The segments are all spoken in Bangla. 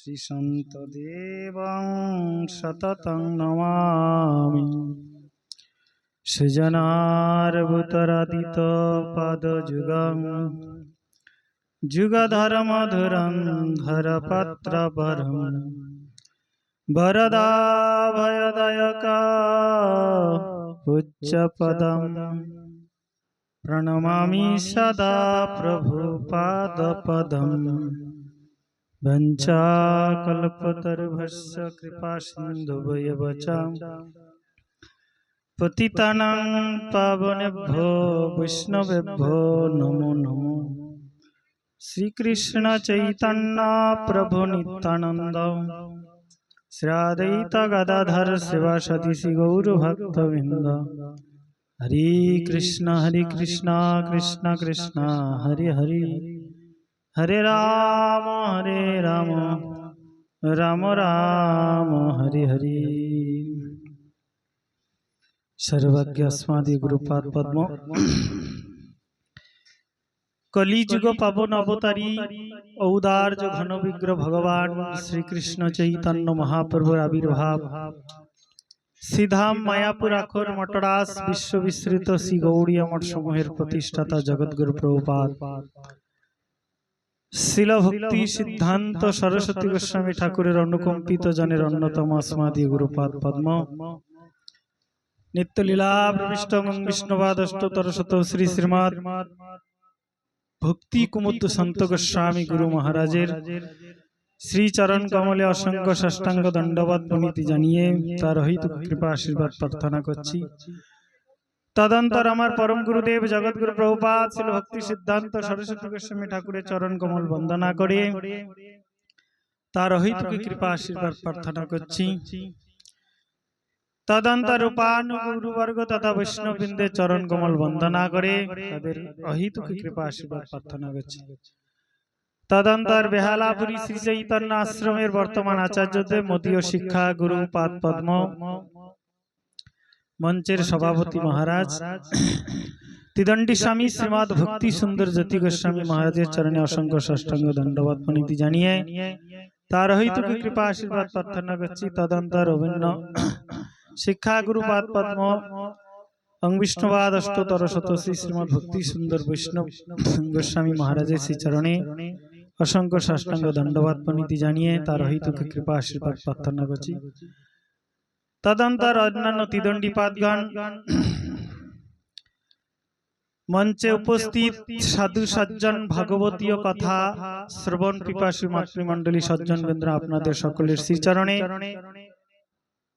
শ্রীসন্তদেবং সততং নমামি সৃজনার্বুতরাদিত পদযুগং যুগধর্মধুরং ধরপত্রপরম वरदाभयदयक पूज्यपदं प्रणमामि सदा प्रभुपादपदम् भञ्चाकल्पतरुभश्च कृपासिन्धुभयवचा पतितानां पावनेभ्यो वैष्णवेभ्यो नमो नमो श्रीकृष्णचैतन्ना प्रभुनितानन्द श्रादयितगदाधर शिवासति श्रीगौरभक्तविन्द हरे कृष्ण हरे कृष्ण कृष्ण कृष्ण हरि हरि হরে রাম হরে রাম। রাম রাম, হরে হরে। সর্বজ্ঞ অস্মাদি গুরুপাদ পদ্ম। কলিযুগ পাবন অবতারী ঔদার ঘনবিগ্র ভগবান শ্রীকৃষ্ণ চৈতন্য মহাপ্রভুর আবির্ভাব। শ্রীধাম মায়াপুর আখর মটরাস বিশ্ববিশ্রিত শ্রী গৌরী অমর সমূহের প্রতিষ্ঠাতা জগৎগুরু প্রভুপাত শিল ভক্তি সিদ্ধান্ত সরস্বতী গোস্বামী ঠাকুরের অনুকম্পিত জনের অন্যতম আসমাদি গুরুপাদ পদ্ম। নিত্যলীলা প্রবিষ্ট বিষ্ণুবাদ অষ্টতর শত শ্রী শ্রীমাদ ভক্তি কুমুদ সন্ত গোস্বামী গুরু মহারাজের। শ্রীচরণ কমলে অসংখ্য ষষ্ঠাঙ্গ দণ্ডবাদ প্রণীতি জানিয়ে তার হইত কৃপা আশীর্বাদ প্রার্থনা করছি। তদন্তর আমার পরম গুরুদেব জগৎগুরু প্রভুপাত ছিল ভক্তি সিদ্ধান্ত সরস্বতী গোস্বামী ঠাকুরের চরণ কমল বন্দনা করে। তার অহিতুকি কৃপা আশীর্বাদ প্রার্থনা করছি? তদন্তর রূপানু গুরুবর্গ তথা বৈষ্ণববৃন্দের চরণ কমল বন্দনা করে। তাদের অহিতুকি কৃপা আশীর্বাদ প্রার্থনা করছি। তদন্তর বেহালাপুরী শ্রী চৈতন্য আশ্রমের বর্তমান আচার্যদের মদীয় শিক্ষা গুরু পাদ পদ্ম। মঞ্চের সভাপতি মহারাজ। তিদণ্ডী স্বামী শ্রীমৎ ভক্তি সুন্দর জ্যোতি গোস্বামী মহারাজের চরণে অসংখ্য ষষ্ঠাঙ্গ দণ্ডবাদ প্রণীতি জানিয়ে তার হইতুকি কৃপা আশীর্বাদ প্রার্থনা করছি তদন্তর অভিন্ন শিক্ষা গুরুপাদ পদ্ম। অংবিষ্ণুবাদ অষ্টতর শত শ্রী শ্রীমৎ ভক্তি সুন্দর বৈষ্ণব। গোস্বামী মহারাজের শ্রী চরণে অসংখ্য ষষ্ঠাঙ্গ দণ্ডবাদ প্রণীতি জানিয়ে তার হইতুকি কৃপা আশীর্বাদ প্রার্থনা করছি। তদন্তর অন্যান্য তিদণ্ডীপাদগণ মঞ্চে উপস্থিত সাধু সজ্জন ভাগবতীয় কথা, শ্রবণ পিপাসী মাতৃমণ্ডলী সজ্জন বেন্দ্র আপনাদের সকলের শ্রীচরণে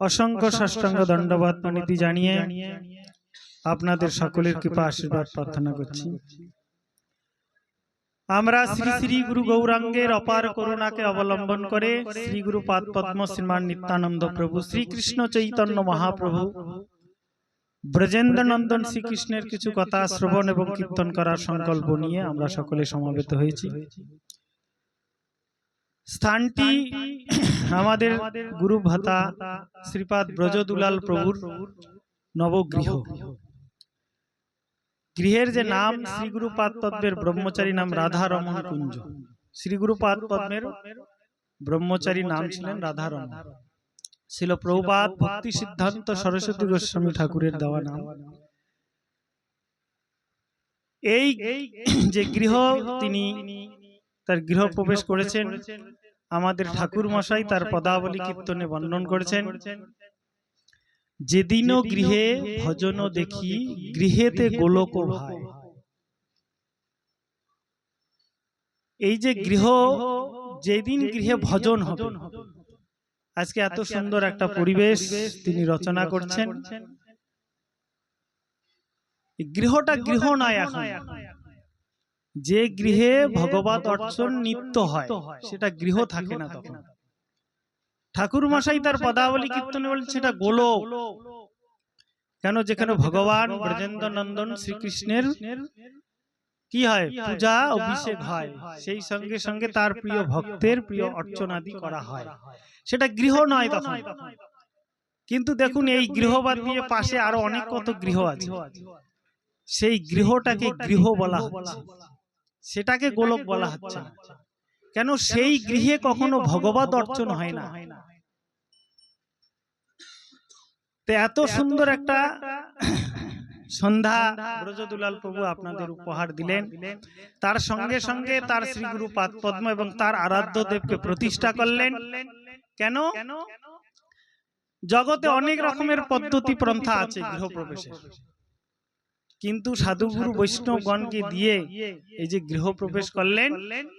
অসংখ্য ষষ্ঠাঙ্গ দণ্ডবাদ প্রণীতি জানিয়ে আপনাদের সকলের কৃপা আশীর্বাদ প্রার্থনা করছি। আমরা শ্রী শ্রী গুরু গৌরাঙ্গের অপার করুণাকে অবলম্বন করে শ্রী গুরু পাদ পদ্ম শ্রীমান নিত্যানন্দ প্রভু শ্রীকৃষ্ণ চৈতন্য মহাপ্রভু ব্রজেন্দ্র নন্দন শ্রীকৃষ্ণের কিছু কথা শ্রবণ এবং কীর্তন করার সংকল্প নিয়ে আমরা সকলে সমাবেত হয়েছি। স্থানটি আমাদের গুরু ভাতা শ্রীপাদ ব্রজদুলাল প্রভুর নবগৃহ। গৃহের যে নাম শ্রী গুরুপাদ পদ্মের ব্রহ্মচারী নাম রাধা রমন কুঞ্জ। শ্রী গুরুপাদ পদ্মের ব্রহ্মচারী নাম ছিলেন রাধা রমন ছিল প্রভুপাদ ভক্তি সিদ্ধান্ত সরস্বতী গোস্বামী ঠাকুরের দেওয়া নাম। এই যে গৃহ তিনি তার গৃহ প্রবেশ করেছেন আমাদের ঠাকুর মশাই তার পদাবলী কীর্তনে বর্ণন করেছেন। যেদিনও গৃহে ভজন দেখি গৃহেতে গোলক ভাই এই যে গৃহ যেদিন গৃহে ভজন হবে। আজকে এত সুন্দর একটা পরিবেশ তিনি রচনা করছেন। গৃহটা গৃহ নয় এখন। যে গৃহে ভগবত অর্চন নিত্য হয় সেটা গৃহ থাকে না তখন। ঠাকুর মশাই তার পদাবলী কীর্তনে বলছে সেটা গোলক। কেন যেখানে ভগবান ব্রজেন্দ্র নন্দন শ্রীকৃষ্ণের কি হয়? পূজা অভিষেক হয়। সেই সঙ্গে সঙ্গে তার প্রিয় ভক্তের প্রিয় অর্চনাদি করা হয়। সেটা গৃহ নয় তখন। কিন্তু দেখুন এই গৃহবাদ দিয়ে পাশে আরও অনেক কত গৃহ আছে। সেই গৃহটাকে গৃহ বলা হচ্ছে। সেটাকে গোলক বলা হচ্ছে। না। কেন সেই গৃহে কখনো ভগবত অর্চন হয় না। তো এত সুন্দর একটা সন্ধ্যা ব্রজদুলাল প্রভু আপনাদের উপহার দিলেন। তার সঙ্গে সঙ্গে তার শ্রীগুরু পাদ পদ্ম এবং তার আরাধ্য দেবকে প্রতিষ্ঠা করলেন। কেন? জগতে অনেক রকমের পদ্ধতি পন্থা আছে গৃহপ্রবেশের। কিন্তু সাধুগুরু বৈষ্ণবগণকে দিয়ে এই যে গৃহ প্রবেশ করলেন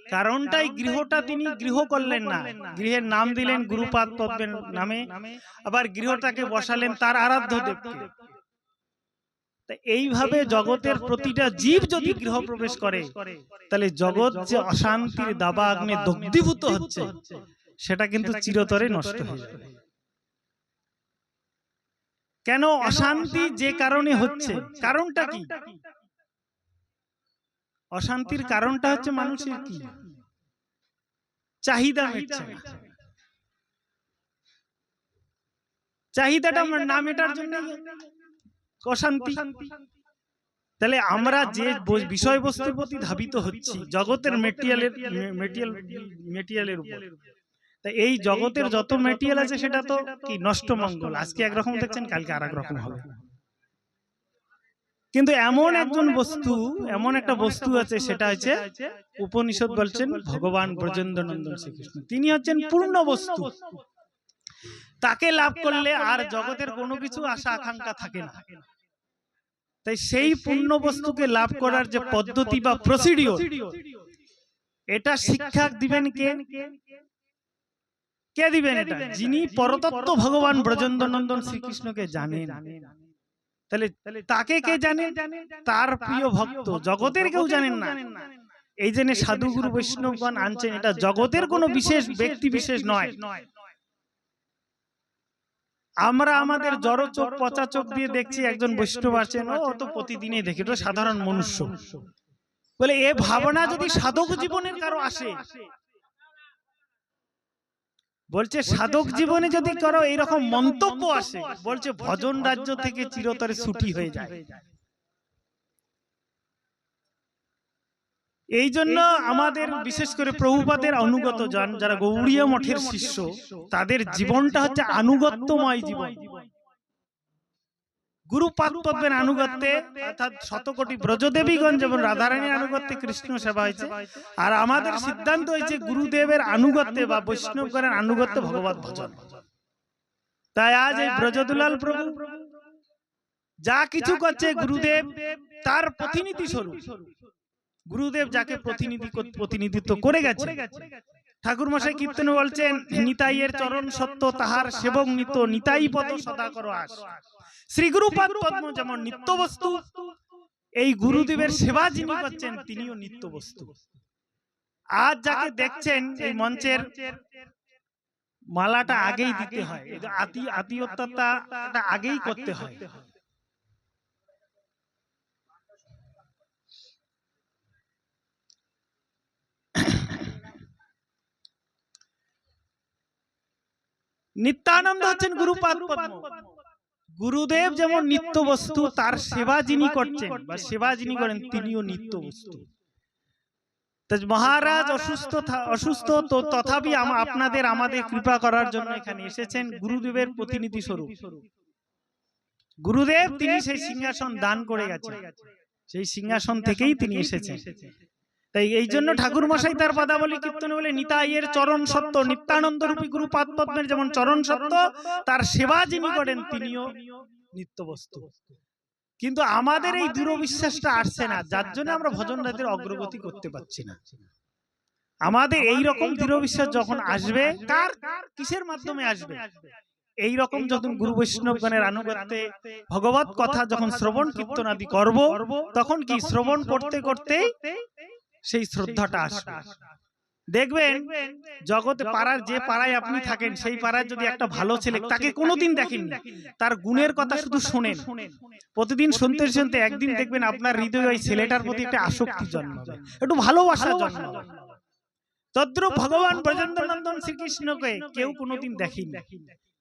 কারণটাই গৃহটা তিনি গৃহ করলেন না। গৃহের নাম দিলেন গুরুপাদ পদ্মের নামে। আবার গৃহটাকে বসালেন তার আরাধ্য দেবকে এইভাবে জগতের প্রতিটা জীব যদি গৃহপ্রবেশ করে তাহলে জগৎ যে অশান্তির দাবা আগ্নে দগ্ধীভূত হচ্ছে সেটা কিন্তু চিরতরে নষ্ট হয়ে যাবে। কেন অশান্তি যে কারণে হচ্ছে? কারণটা কি? অশান্তির কারণটা হচ্ছে মানুষের কি? চাহিদা মিটছে না চাহিদাটা না মেটার জন্য অশান্তি। তাহলে আমরা যে বিষয়বস্তুর প্রতি ধাবিত হচ্ছি জগতের মেটেরিয়ালের মেটেরিয়াল মেটেরিয়ালের উপর। তা এই জগতের যত মেটেরিয়াল আছে সেটা তো কি নষ্ট মঙ্গল? আজকে একরকম দেখছেন কালকে আর রকম হবে। কিন্তু এমন একজন বস্তু এমন একটা বস্তু আছে সেটা হচ্ছে উপনিষদ বলছেন ভগবান ব্রজেন্দ্র নন্দন শ্রীকৃষ্ণ। তিনি হচ্ছেন পূর্ণ বস্তু। তাকে লাভ করলে আর জগতের কোনো কিছু আশা আকাঙ্ক্ষা থাকে না। তাই সেই পূর্ণ বস্তুকে লাভ করার যে পদ্ধতি বা প্রসিডিওর এটা শিক্ষা দিবেন কে? কে দিবেন এটা? যিনি পরতত্ত্ব ভগবান ব্রজেন্দ্র নন্দন শ্রীকৃষ্ণকে জানেন। তাহলে তাকে কে জানে তার প্রিয় ভক্ত। জগতের কেউ জানেন না। এই জন্য সাধুগুরু বৈষ্ণবগণ আনছেন এটা জগতের কোনো বিশেষ ব্যক্তি বিশেষ নয়। আমরা আমাদের জড় চোখ পচা চোখ দিয়ে দেখছি একজন বৈষ্ণব আছেন। ও তো প্রতিদিনই দেখি তো সাধারণ মনুষ্য। বলে এ ভাবনা যদি সাধক জীবনের কারও আসে বলছে সাধক জীবনে যদি করো এইরকম মন্তব্য আসে বলছে ভজন রাজ্য থেকে চিরতরে ছুটি হয়ে যায়। এই জন্য আমাদের বিশেষ করে প্রভুপাদের অনুগত জন যারা গৌড়ীয় মঠের শিষ্য তাদের জীবনটা হচ্ছে আনুগত্যময় জীবন। গুরুপাদ পদ্মের আনুগত্যে, অর্থাৎ শতকোটি ব্রজদেবীগণ যেমন রাধারানীর আনুগত্যে কৃষ্ণ সেবা হয়েছে। আর আমাদের সিদ্ধান্ত হয়েছে গুরুদেবের আনুগত্যে বা বৈষ্ণবগণের আনুগত্যে ভগবত ভজন। তাই আজ এই ব্রজদুলাল প্রভু যা কিছু করছে গুরুদেব, তার প্রতিনিধি স্বরূপ। গুরুদেব যাকে প্রতিনিধি প্রতিনিধিত্ব করে গেছে। ঠাকুর মশাই কীর্তনে বলছেন, নিতাইয়ের চরণ সত্য, তাহার সেবক নিত নিতাই পদ সদা করো আস শ্রী গুরুপাদ পদ্ম যেমন নিত্য বস্তু এই গুরুদেবের সেবা যিনি করছেন তিনিও নিত্য বস্তু। আজ যাকে দেখছেন এই মঞ্চের মালাটা আগেই দিতে হয়। আতি আগেই করতে হয়। নিত্যানন্দ হচ্ছেন গুরুপাদ পদ্ম। গুরুদেব যেমন নিত্য বস্তু তার সেবা যিনি করছেন বা সেবা যিনি করেন তিনিও নিত্য বস্তু। মহারাজ অসুস্থ অসুস্থ তো তথাপি আপনাদের আমাদের কৃপা করার জন্য এখানে এসেছেন গুরুদেবের প্রতিনিধি স্বরূপ। গুরুদেব তিনি সেই সিংহাসন দান করে গেছেন। সেই সিংহাসন থেকেই তিনি এসেছেন। তাই এই জন্য ঠাকুর মশাই তার পদাবলী কীর্তনে বলে নিতাইয়ের চরণ সত্য নিত্যানন্দ রূপী গুরু পাদ পদ্মের যেমন চরণ সত্য তার সেবা যিনি করেন তিনিও নিত্য বস্তু কিন্তু আমাদের এই দূরবিশ্বাসটা আসছে না যার জন্য আমরা ভজন রাতের অগ্রগতি করতে পারছি না। আমাদের এই রকম দৃঢ়বিশ্বাস যখন আসবে কার কিসের মাধ্যমে আসবে? এই রকম যখন গুরু বৈষ্ণবগণের আনুগত্যে ভগবত কথা যখন শ্রবণ কীর্তন আদি করব তখন কি শ্রবণ করতে করতে সেই শ্রদ্ধাটা আসবে। দেখবেন জগতে পাড়ার যে পাড়ায় আপনি থাকেন সেই পাড়ায় যদি একটা ভালো ছেলে তাকে কোনোদিন দেখেননি তার গুণের কথা শুধু শোনেন। প্রতিদিন শুনতে শুনতে একদিন দেখবেন আপনার হৃদয়ে ওই ছেলেটার প্রতি একটা আসক্তি জন্মাবে। একটু ভালোবাসা জন্মাবে। তদ্রুপ ভগবান ব্রজেন্দ্র নন্দন শ্রীকৃষ্ণকে কেউ কোনোদিন দেখেনি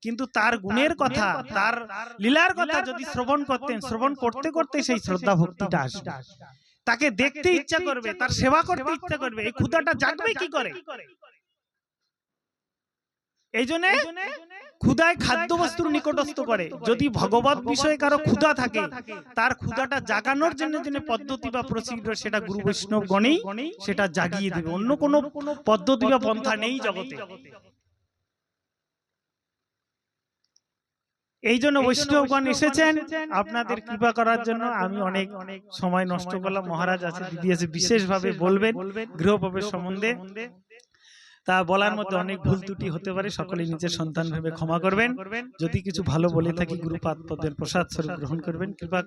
কিন্তু তার গুণের কথা তার লীলার কথা যদি শ্রবণ করতেন শ্রবণ করতে করতে সেই শ্রদ্ধা ভক্তিটা আসবে। তাকে দেখতে ইচ্ছা করবে তার সেবা করতে ইচ্ছা করবে এই ক্ষুধাটা জাগবে কি করে? এই জন্য ক্ষুদায় খাদ্য বস্তুর নিকটস্থ করে। যদি ভগবত বিষয়ে কারও ক্ষুধা থাকে তার ক্ষুধাটা জাগানোর জন্য জন্য পদ্ধতি বা প্রসিডিউর সেটা গুরু বৈষ্ণব গণেই সেটা জাগিয়ে দেবে। অন্য কোনো পদ্ধতি বা পন্থা নেই জগতে। এই জন্য বৈষ্ণবগণ এসেছেন আপনাদের কৃপা করার জন্য আমি অনেক সময় নষ্ট করলাম। মহারাজ আছে দিদি আছে বিশেষভাবে বলবেন। গৃহপ্রবেশ সম্বন্ধে। তা বলার মধ্যে অনেক ভুল ত্রুটি হতে পারে সকলে নিজের সন্তান ভেবে ক্ষমা করবেন। যদি কিছু ভালো বলে থাকি গুরুপাদ পদের প্রসাদ স্বরূপ গ্রহণ করবেন কৃপা